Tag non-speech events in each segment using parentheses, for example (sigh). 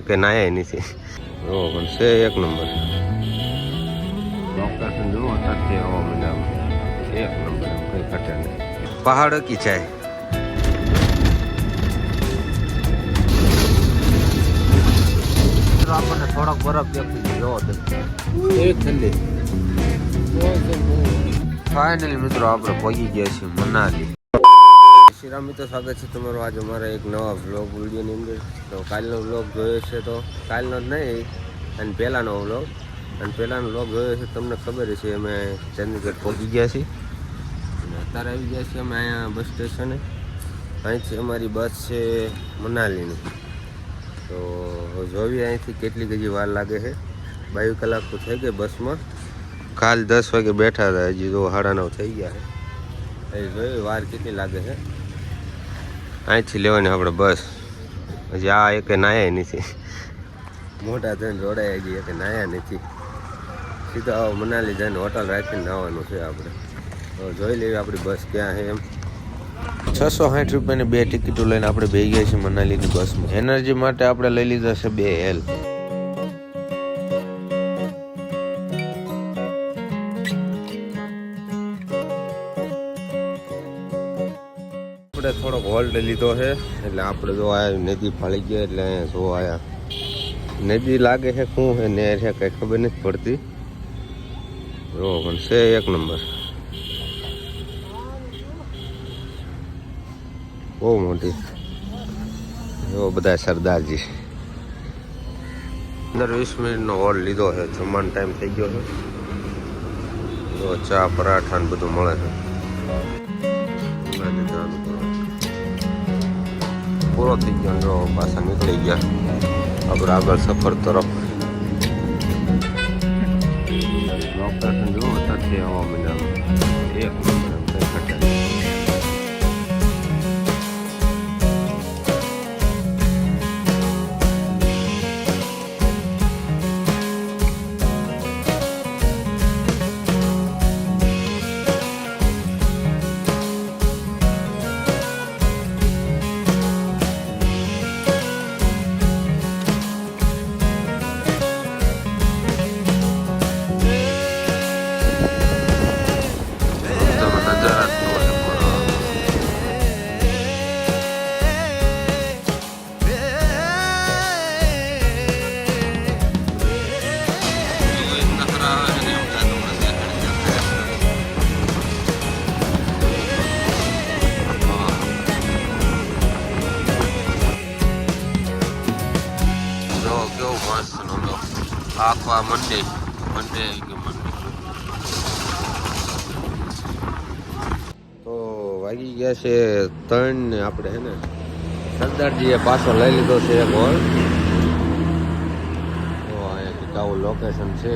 કે નાયા નથી. ઓ પણ છે એક નંબર. લોકેશન જુઓ સાથે આવો મજામાં. એક નંબર કંઈ ઘટે નહીં. પહાડ કી ચાય આપણને થોડોક બરફ દેખાય જોવો તો એવી ઠંડી. ફાઇનલી મિત્રો આપણે પહોંચી ગયા છીએ મનાલી. શ્રીરામ મિત્રો, સ્વાગત છે તમારું. આજે અમારા એક નવા વ્લોગ વિડીયોની અંદર. તો કાલનો વ્લોગ જોયો છે તો કાલનો જ નહીં, અને પહેલાંનો વ્લોગ અને પહેલાંનો વ્લોગ જોયો છે, તમને ખબર છે, અમે ચંદીગઢ પહોંચી ગયા છીએ. અને અત્યારે આવી ગયા છીએ અમે અહીંયા બસ સ્ટેશને અહીંથી અમારી બસ છે મનાલીની. તો જોવી અહીંથી કેટલી હજી વાર લાગે છે. બાવીસ કલાક તો થઈ ગઈ બસમાં કાલ દસ વાગે બેઠા હતા, હજી તો સાડા નવ થઈ ગયા છે. એ જોયું વાર કેટલી લાગે છે. અહીંથી લેવાની આપણે બસ. હજી આ એક નાયા નથી. મોટા થઈને રોડાયા હજી કે નાયા નથી. સીધા આવો મનાલી જઈને હોટલ રાખીને નાવાનું છે આપણે. તો જોઈ લેવી આપણી બસ ક્યાં છે એમ. છસો સાઠ રૂપિયાની બે ટિકિટો લઈને આપણે ભેગી છીએ મનાલીની બસમાં. એનર્જી માટે આપણે લઈ લીધા છે બે એલ આપણે થોડોક હોલ્ડ લીધો છે. એટલે આપણે જો આ નદી ફાળી ગયા એટલે જો આયા નદી લાગે છે, શું છે નેર છે, કંઈ ખબર નથી પડતી. જો, પણ છે એક નંબર. બહુ મોટી. જો, બધા સરદારજી. પંદર વીસ મિનિટનો હોલ્ડ લીધો છે, જમવાનો ટાઈમ થઈ ગયો છે. જો, ચા, પરાઠા ને બધું મળે છે. પૂરો થઈ ગયો પાછા નીકળી ગયા આપણે આગળ સફર તરફ. લોકેશન જુઓ ત્યાંથી આવવા મજામાં આખા મંડે મંડે આવી ગયો મંડે તો વાગી ગયા છે ત્રણ ને આપણે હે ને, સરદારજીએ પાછો લઈ લીધો છે એક હોલ. તો એક આવું લોકેશન છે.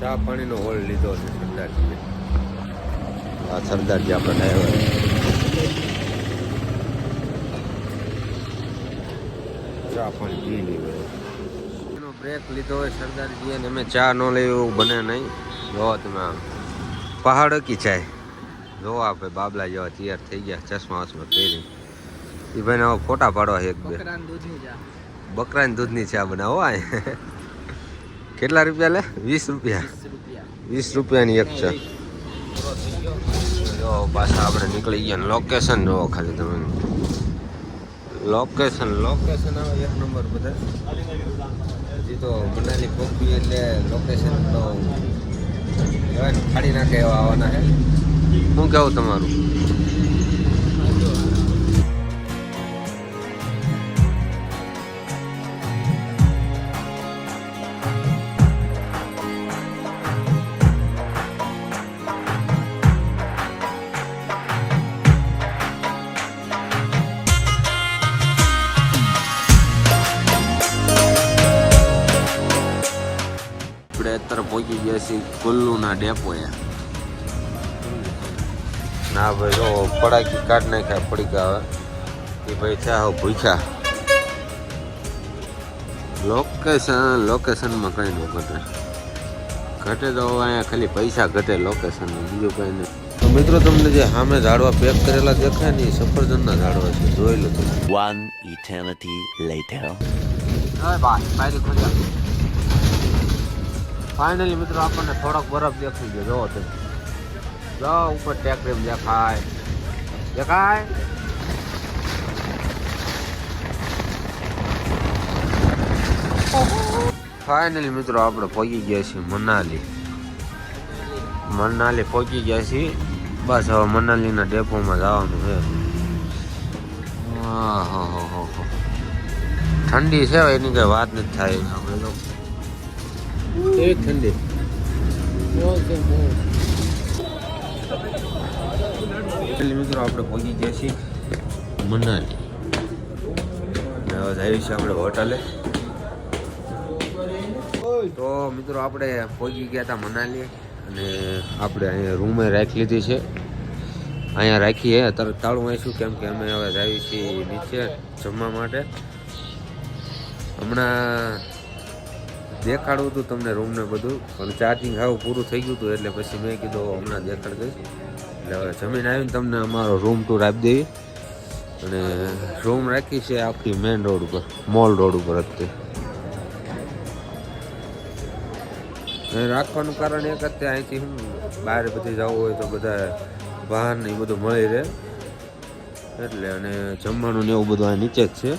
ચા પાણીનો હોલ લીધો છે સરદારજીએ. આ સરદારજી આપણા ડ્રાઈવર ચા પાણી પી લીધો. બ્રેક લીધો હોય સરદારજીએ ને અમે ચા ન લઈ એવું બને નહીં. જોવો તમે પહાડ કી ચાય જો આપણે બાબલા જેવા તૈયાર થઈ ગયા ચશ્મા વસમા પહેરી. એ ભાઈને હવે ફોટા પાડવા છે એક બે. બકરાની દૂધની ચા. બનાવો આ કેટલા રૂપિયા લે? વીસ રૂપિયા. વીસ રૂપિયાની એક ચા. જો પાછા આપણે નીકળી ગયા લોકેશન જોવો ખાલી તમે. લોકેશન લોકેશન આવે એક નંબર બધા. હજી તો મનાલી પહોંચી એટલે લોકેશન તો ફાડી નાખે એવા આવવાના છે. શું કહેવું તમારું? અત્યારે પહોંચી ગયા છીએ કુલ્લુના ડેપોએ. ના ભાઈ જો પડાકી કાઢ નાખ્યા પડીકા હવે. એ ભાઈ થયા હવે ભૂખ્યા. લોકેશન લોકેશનમાં કંઈ ન ઘટે. ઘટે તો અહીંયા ખાલી પૈસા ઘટે લોકેશન બીજું કંઈ નહીં. તો મિત્રો તમને જે સામે ઝાડવા પેક કરેલા દેખાય ને એ સફરજનના ઝાડવા છે જોઈ લો તમે. One eternity later. ફાઇનલી મિત્રો, આપણને થોડોક બરફ દેખાઈ ગયો. જોવો તમે. જો ઉપર ટેકરીમ દેખાય. દેખાય? ફાઇનલી મિત્રો, આપણે પહોંચી ગયા છીએ મનાલી. મનાલી પહોંચી ગયા છીએ. બસ હવે મનાલીના ડેપોમાં જવાનું છે. આહાહાહા. ઠંડી છે એની કઈ વાત નથી થાય. આપણે તો કેવી ઠંડી એટલે મિત્રો આપણે પહોંચી ગયા છીએ મનાલી હવે જઈએ છે આપણે હોટલે તો મિત્રો આપણે પહોંચી ગયા હતા મનાલી અને આપણે અહીંયા રૂમે રાખી લીધી છે અહીંયા રાખીએ તરત તાળું આવીશું કેમ કે અમે હવે જઈએ છીએ નીચે જમવા માટે હમણાં દેખાડવું હતું તમને રૂમને બધું, પણ ચાર્જિંગ હાવ પૂરું થઈ ગયું હતું, એટલે પછી મેં કીધું હમણાં દેખાડ દઈશ. એટલે હવે જમીન આવીને તમને અમારો રૂમ ટૂર આપી દેવી અને રૂમ રાખી છે આખી મેઇન રોડ ઉપર મોલ રોડ ઉપર હતી રાખવાનું કારણ એક જ તે અહીંથી હું બહાર બધી જવું હોય તો બધા વાહન એ બધું મળી રહે. એટલે અને જમવાનું ને એવું બધું આ નીચે જ છે.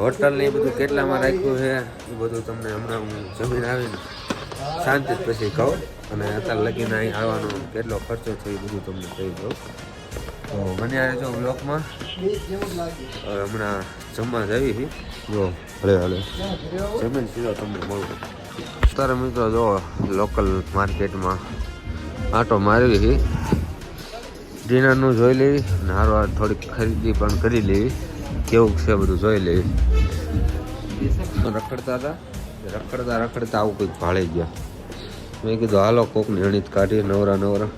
હોટલ ને એ બધું કેટલામાં રાખ્યું છે? એ બધું તમને હમણાં હું જમીન આવીને શાંતિ પછી કહું. અને અત્યારે લગીને અહીં આવવાનો કેટલો ખર્ચો છે એ બધું તમને કહી દઉં. તો મને આ જો બ્લોકમાં હમણાં જમવા જવી છે. જો હલે હલે જમીન સીધો તમને મળું. અત્યારે મિત્રો જો લોકલ માર્કેટમાં આટો મારવી છે. ડિનરનું જોઈ લેવી અને હારવાર થોડીક ખરીદી પણ કરી લેવી કેવું છે બધું જોઈ લેવી રખડતા હતા? રખડતા રખડતા આવું કંઈક ભાળે ગયા. મેં કીધું, હાલો, કોકની અણીત કાઢીએ નવરા નવરા.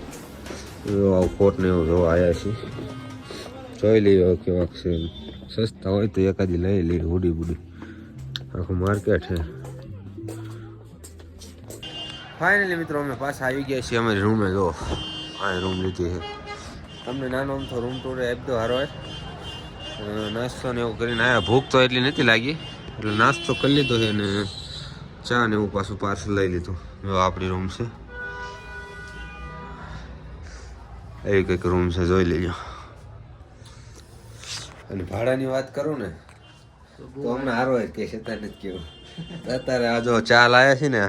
એવો આવું કોટ ને એવું જોવા આવ્યા છીએ જોઈ લઈએ કેવા છે સસ્તા હોય તો એકાદી લઈ લઈએ, હુડી બુડી. આખું માર્કેટ છે. ફાઇનલી મિત્રો, અમે પાછા આવી ગયા છીએ અમારી રૂમે જો, આ રૂમ લીધી છે. તમને નાનો અમથો રૂમ ટૂર આપી દો હારો નાસ્તો ને એવું કરીને આવ્યા ભૂખ તો એટલી નથી લાગી. એટલે નાસ્તો કરી લીધો છે ને ચા ને એવું પાછું પાર્સલ લઈ લીધું. જો આપણી રૂમ છે. એવી કંઈક રૂમ છે જોઈ લેજો. અને ભાડાની વાત કરું ને તો હમણાં હારો કે છે તને જ કેવું અત્યારે આ જો ચા લાયા છે ને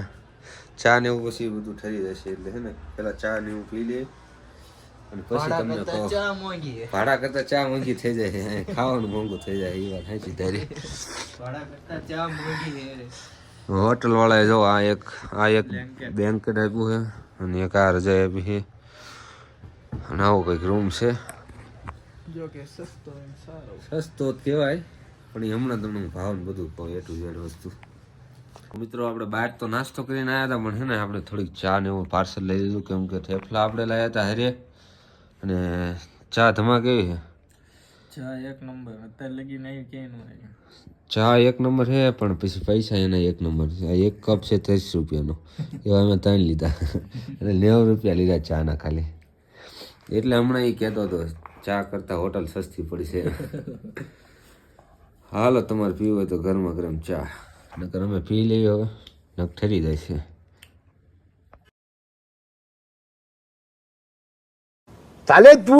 ચા ને એવું પછી બધું ઠરી જશે એટલે હે ને પેલા ચા ને એવું પી લઈએ અને પછી તમને કહો. ભાડા કરતા ચા મોંઘી થઈ જાય ખાવાનું મોંઘું થઈ જાય એ વાત સાચી તારી. હોટલ વાળાએ જો આ એક આ એક બેન્કેટ આપ્યું છે અને એક આ રજા આપી છે. અને આવો કંઈક રૂમ છે. સસ્તો જ કહેવાય પણ એ હમણાં તમને ભાવ ને બધું કહું એ ટુ ઝેડ વસ્તુ. મિત્રો આપણે બહાર તો નાસ્તો કરીને આવ્યા હતા પણ હે ને આપણે થોડીક ચા ને એવું પાર્સલ લઈ લીધું કેમ કે થેફલા આપણે લાવ્યા હતા હરે. અને ચા ધમા કેવી છે? ચા એક નંબર. અત્યારે લગી નહીં કે ચા એક નંબર છે પણ પછી પૈસા એના એક નંબર છે. આ એક કપ છે ત્રીસ રૂપિયાનો. (laughs) એવા અમે ત્રણ લીધા. અને નેવું રૂપિયા લીધા ચાના ખાલી. એટલે હમણાં એ કહેતો હતો ચા કરતાં હોટલ સસ્તી પડશે. (laughs) હાલો તમારે પીવું હોય તો ગરમા ગરમ ચા. નકર અમે પી લઈએ હવે. નક ઠરી જાય છે. ચાલે તું